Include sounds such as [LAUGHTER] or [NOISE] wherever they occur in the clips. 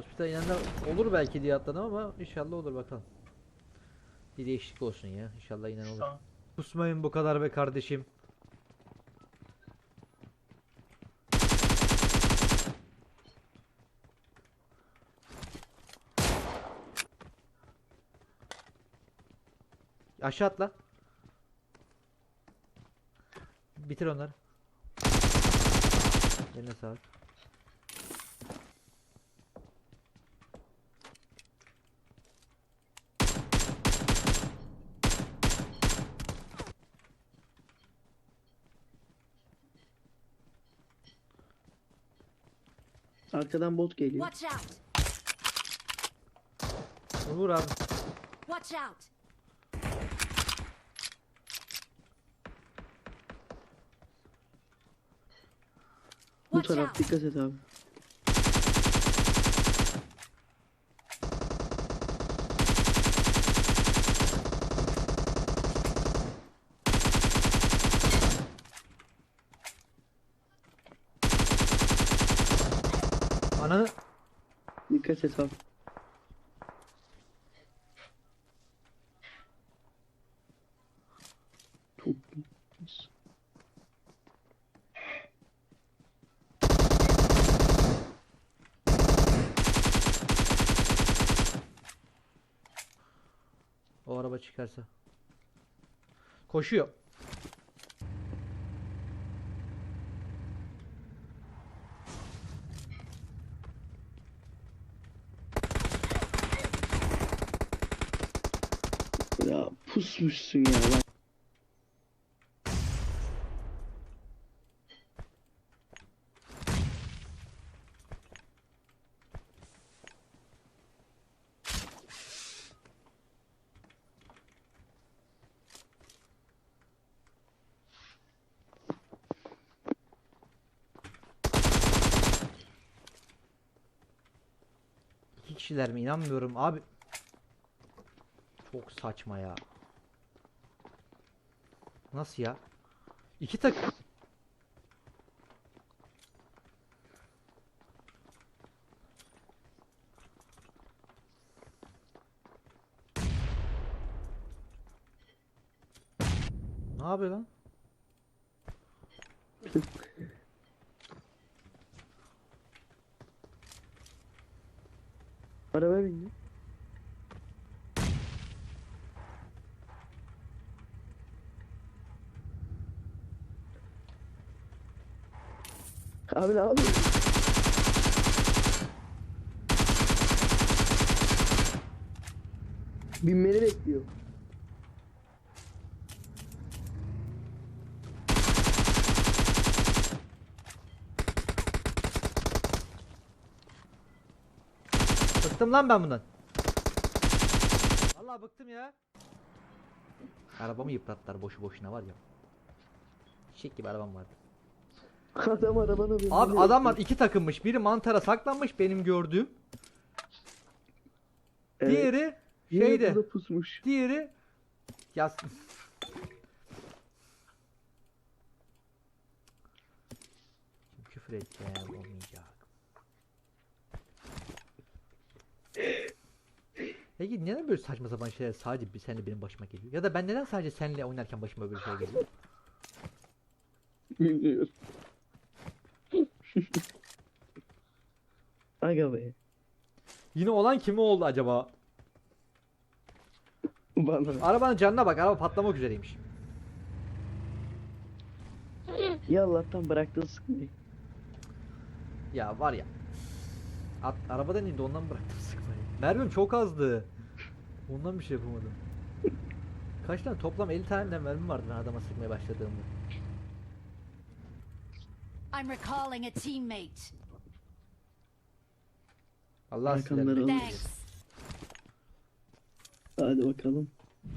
Hospital inenler olur belki diye atladım ama inşallah olur bakalım. Bir değişiklik olsun ya. İnşallah inen olur. Tamam. Kusmayın bu kadar be kardeşim. Aşağı atla. Bitir onları. Eline sağlık. Arkadan bot geliyor. Watch out! Vur abi. Watch out! Bu taraf dikkat et abi. Dikkat et abi. O araba çıkarsa. Koşuyor. ya pusmuşsun ya lan. Kişiler mi? İnanmıyorum abi. Çok saçma ya. Nasıl ya? İki takım. Ne yapıyor lan? Araba bindi. Abi ne yapıyorsun? Binmeni bekliyor. Bıktım lan ben bundan. Vallahi bıktım ya. Arabamı yıprattılar boşu boşuna var ya. Çiçek gibi arabam vardı. Adam binmeni Abi adamlar iki takımmış. Biri mantara saklanmış benim gördüğüm. Evet, Diğeri diğeri şeyde. burada pusmuş. Diğeri. Şimdi küfür edeceğim olmayacak. Peki neden böyle saçma sapan şeyler sadece bir senle benim başıma geliyor? Ya da ben neden sadece senle oynarken başıma böyle şey geliyor? [LAUGHS] Bilmiyorum. Aga be. Yine olan kimi oldu acaba? Bana. Arabanın canına bak, araba patlamak üzereymiş. Ya Allah'tan bıraktın sıkmayı. Ya var ya. At, arabadan indi ondan bıraktım sıkmayı. Mermim çok azdı. Ondan bir şey yapamadım. Kaç tane toplam 50 tane mermim vardı ben adama sıkmaya başladığımda. I'm recalling a teammate. Allah Arkamları alın. Thanks. Hadi bakalım.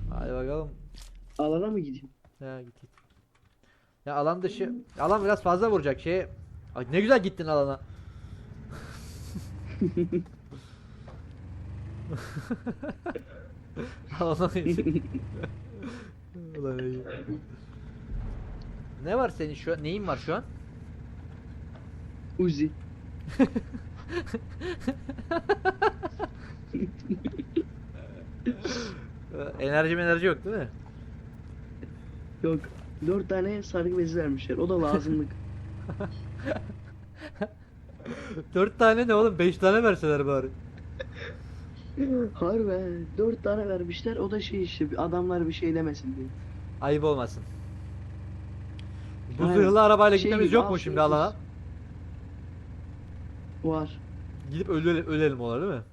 Hadi bakalım. Alana mı gideyim? Ya git git. Ya alan dışı. Alan biraz fazla vuracak şey. Ay ne güzel gittin alana. [LAUGHS] Alana Ulan iyi. Ne var senin şu an? Neyin var şu an? Uzi. [LAUGHS] [LAUGHS] enerji enerji yok değil mi? Yok. Dört tane sargı bezi vermişler. O da lazımlık. [LAUGHS] Dört tane ne oğlum? Beş tane verseler bari. Harbi. Dört tane vermişler. O da şey işte adamlar bir şey demesin diye. Ayıp olmasın. Bu zırhlı arabayla Şey gitmemiz gibi, yok mu şimdi alana? Var. Gidip ölelim, ölelim olur değil mi?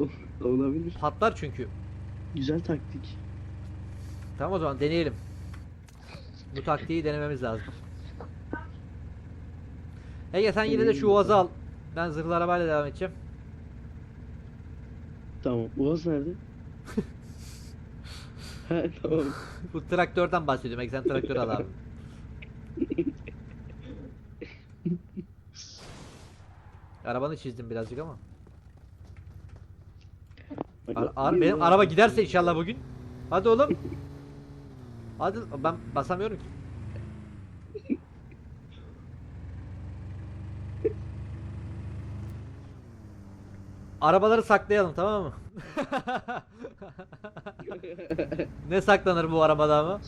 [LAUGHS] Olabilir. Patlar çünkü. Güzel taktik. Tamam o zaman deneyelim. Bu taktiği denememiz lazım. Ege sen yine de şu Uaz'ı al. Ben zırhlı arabayla devam edeceğim. Tamam. Boğaz nerede? [LAUGHS] He tamam. Bu traktörden bahsediyorum. Ege sen traktör al abi. [LAUGHS] Arabanı çizdim birazcık ama. Ar- ar- benim araba giderse inşallah bugün. Hadi oğlum. Hadi ben basamıyorum ki. Arabaları saklayalım tamam mı? [LAUGHS] ne saklanır bu arabada ama?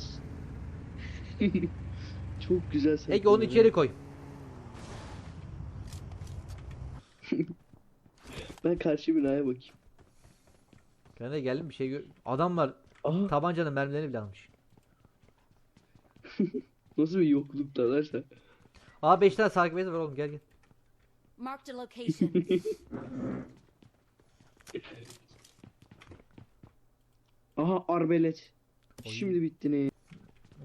Çok güzel Ege onu içeri koy. Ben karşı binaya bakayım. Ben de geldim bir şey gör. Adam var. Aha Tabancanın mermilerini bile almış. [LAUGHS] nasıl bir yokluktalar sen. Aa 5 tane sargı bezi var oğlum gel gel. Marked a location. [LAUGHS] Aha arbelet. Oy. Şimdi bitti ne?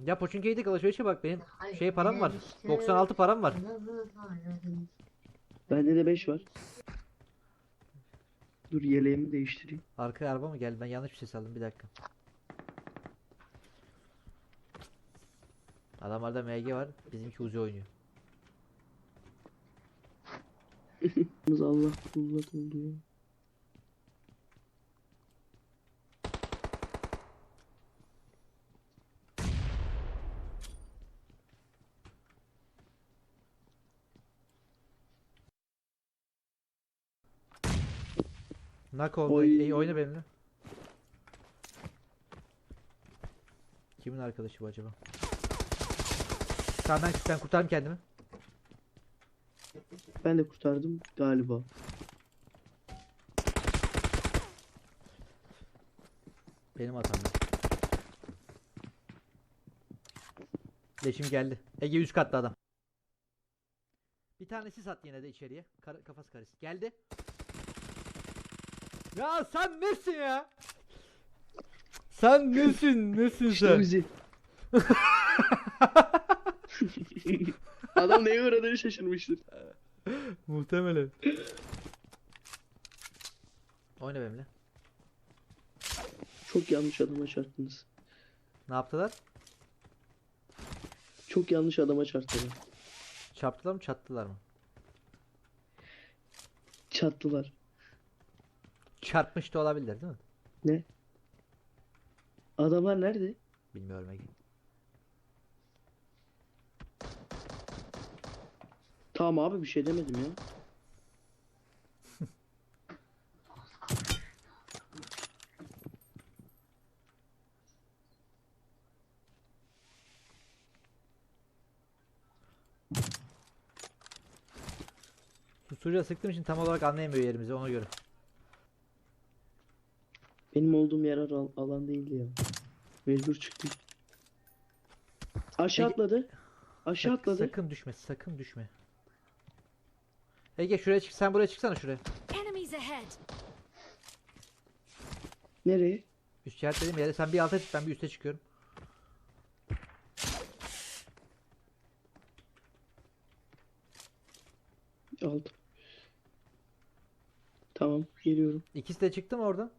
Ya Poçinki'ydik alışverişe bak benim şey param var. 96 param var. Bende de 5 var. Dur yeleğimi değiştireyim. Arkaya araba mı geldi? Ben yanlış bir ses aldım bir dakika. Adamlarda MG var. Bizimki Uzi oynuyor. [LAUGHS] Allah kullat oldu ya. Nak oldu. Oy. İyi oyna benimle. Kimin arkadaşı bu acaba? Tamam ben, ben kurtardım kendimi. Ben de kurtardım galiba. Benim hatam. Leşim geldi. Ege üst katta adam. Bir tanesi sat yine de içeriye. Kar- kafası karıştı. Geldi. Ya sen nesin ya? Sen nesin? Nesin İşte sen? Uzi. [LAUGHS] Adam neye uğradığını şaşırmıştır. Muhtemelen. Oyna benimle. Çok yanlış adama çarptınız. Ne yaptılar? Çok yanlış adama çarptılar. Çarptılar mı çattılar mı? Çattılar. Çarpmış da olabilir değil mi? Ne? Adamlar nerede? Bilmiyorum Ege. Tamam abi bir şey demedim ya. Susturucuya sıktığım için tam olarak anlayamıyor yerimizi ona göre. Benim olduğum yer al- alan değildi ya. Mecbur çıktım. Aşağı Peki- atladı. Aşağı Sak- atladı. sakın düşme, sakın düşme. Ege şuraya çık, sen buraya çıksana şuraya. Enemies ahead. Nereye? Üst işaretlediğim yere sen bir alta çık, ben bir üste çıkıyorum. Aldım. Tamam geliyorum. İkisi de çıktı mı oradan?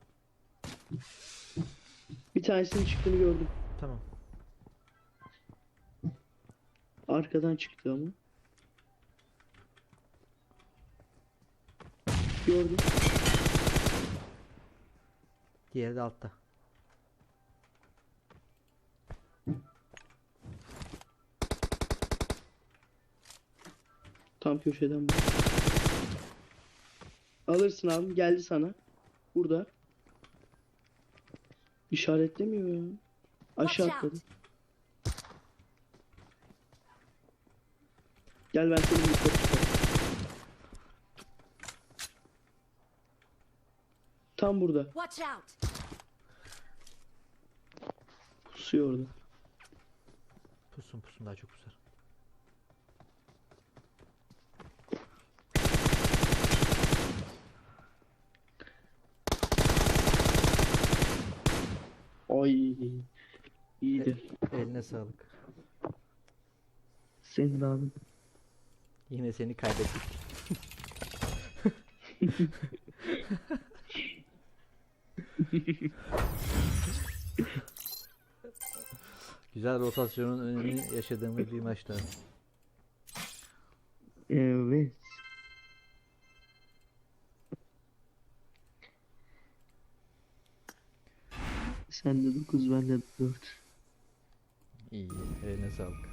Bir tanesinin çıktığını gördüm. Tamam. Arkadan çıktı ama. Gördüm. Diğeri de altta. Tam köşeden bak. Alırsın abi. Geldi sana. Burada. İşaretlemiyor ya. Aşağı atladı. Gel ben seni yukarı çıkarım. Tam burada. Watch out. Pusuyor orada. Pusun pusun daha çok pusar. Ay. İyiydi. Eline sağlık. Senin abi. Yine seni kaybettik. Güzel rotasyonun önemini yaşadığımız bir maçta. Evet. Sen de 9 ben de 4. İyi, eline sağlık.